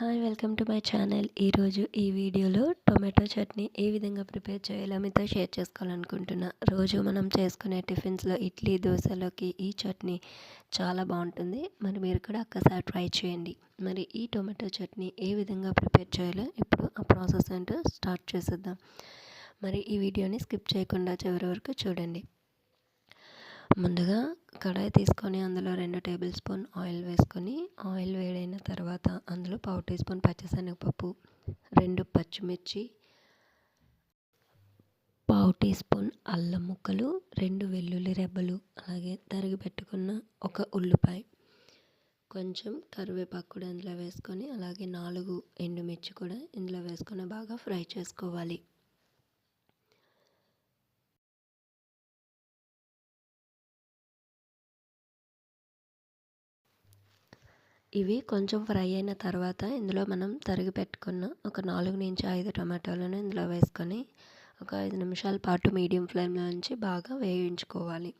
Hi welcome to my channel ఈరోజు ఈ వీడియోలో టొమాటో చట్నీ ఏ విధంగా ప్రిపేర్ చేయాలో మీతో షేర్ చేసుకోవాలనుకుంటున్నా. రోజు మనం చేసుకునే టిఫిన్స్లో ఇడ్లీ దోశలోకి ఈ చట్నీ చాలా బాగుంటుంది. మరి మీరు కూడా ఒక్కసారి ట్రై చేయండి. మరి ఈ టొమాటో చట్నీ ఏ విధంగా ప్రిపేర్ చేయాలో ఇప్పుడు ఆ ప్రాసెస్ ఏంటో స్టార్ట్ చేసేద్దాం. మరి ఈ వీడియోని స్కిప్ చేయకుండా చివరి వరకు చూడండి. ముందుగా కడాయి తీసుకొని అందులో రెండు టేబుల్ స్పూన్ ఆయిల్ వేసుకొని ఆయిల్ వేడైన తర్వాత అందులో పావు టీ స్పూన్ పచ్చిశనగపప్పు రెండు పచ్చిమిర్చి పావు టీ స్పూన్ అల్లం ముక్కలు రెండు వెల్లుల్లి రెబ్బలు అలాగే తరిగి పెట్టుకున్న ఒక ఉల్లిపాయ. కొంచెం కరివేపాకు కూడా ఇందులో వేసుకొని అలాగే నాలుగు ఎండుమిర్చి కూడా ఇందులో వేసుకొని బాగా ఫ్రై చేసుకోవాలి. ఇవి కొంచెం ఫ్రై అయిన తర్వాత ఇందులో మనం తరిగి పెట్టుకున్న ఒక నాలుగు నుంచి ఐదు టమాటాలను ఇందులో వేసుకొని ఒక ఐదు నిమిషాల పాటు మీడియం ఫ్లేమ్లో ఉంచి బాగా వేయించుకోవాలి.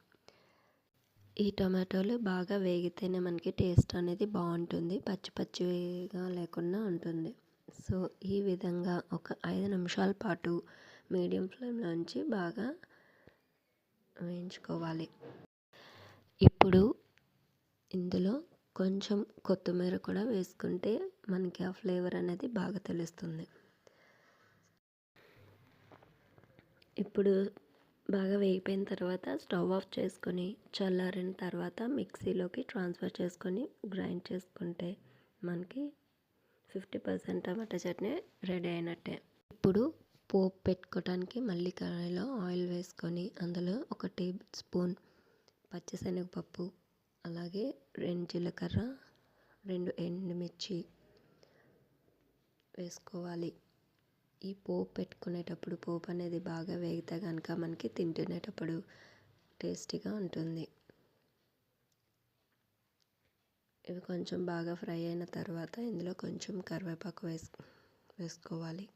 ఈ టమాటోలు బాగా వేగితేనే మనకి టేస్ట్ అనేది బాగుంటుంది పచ్చి పచ్చిగా లేకుండా ఉంటుంది. సో ఈ విధంగా ఒక ఐదు నిమిషాల పాటు మీడియం ఫ్లేమ్లో ఉంచి బాగా వేయించుకోవాలి. ఇప్పుడు ఇందులో కొంచెం కొత్తిమీర కూడా వేసుకుంటే మనకి ఆ ఫ్లేవర్ అనేది బాగా తెలుస్తుంది. ఇప్పుడు బాగా వేగిపోయిన తర్వాత స్టవ్ ఆఫ్ చేసుకొని చల్లారిన తర్వాత మిక్సీలోకి ట్రాన్స్ఫర్ చేసుకొని గ్రైండ్ చేసుకుంటే మనకి ఫిఫ్టీ పర్సెంట్ టమాటా చట్నీ రెడీ అయినట్టే. ఇప్పుడు పోపు పెట్టుకోవడానికి మళ్ళీ కడాయిలో ఆయిల్ వేసుకొని అందులో ఒక టేబుల్ స్పూన్ పచ్చిశనగపప్పు అలాగే రెండు జీలకర్ర రెండు ఎండుమిర్చి వేసుకోవాలి. ఈ పోపు పెట్టుకునేటప్పుడు పోపు అనేది బాగా వేగితే కనుక మనకి తింటునేటప్పుడు టేస్టీగా ఉంటుంది. ఇవి కొంచెం బాగా ఫ్రై అయిన తర్వాత ఇందులో కొంచెం కరివేపాకు వేసు వేసుకోవాలి.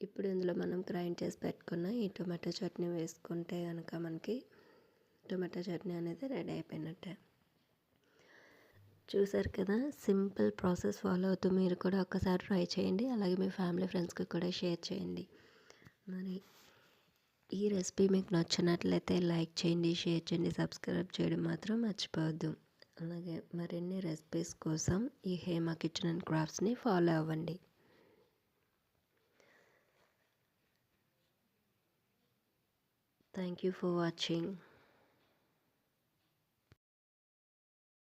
ఇప్పుడు ఇందులో మనం గ్రైండ్ చేసి పెట్టుకున్న ఈ టొమాటో చట్నీ వేసుకుంటే కనుక మనకి టొమాటో చట్నీ అనేది రెడీ అయిపోయినట్టే. చూసారు కదా సింపుల్ ప్రాసెస్ ఫాలో అవుతూ మీరు కూడా ఒక్కసారి ట్రై చేయండి. అలాగే మీ ఫ్యామిలీ ఫ్రెండ్స్కి కూడా షేర్ చేయండి. మరి ఈ రెసిపీ మీకు నచ్చినట్లయితే లైక్ చేయండి షేర్ చేయండి సబ్స్క్రైబ్ చేయడం మాత్రం మర్చిపోవద్దు. అలాగే మరిన్ని రెసిపీస్ కోసం ఈ హేమ కిచెన్ అండ్ క్రాఫ్ట్స్ని ఫాలో అవ్వండి. Thank you for watching.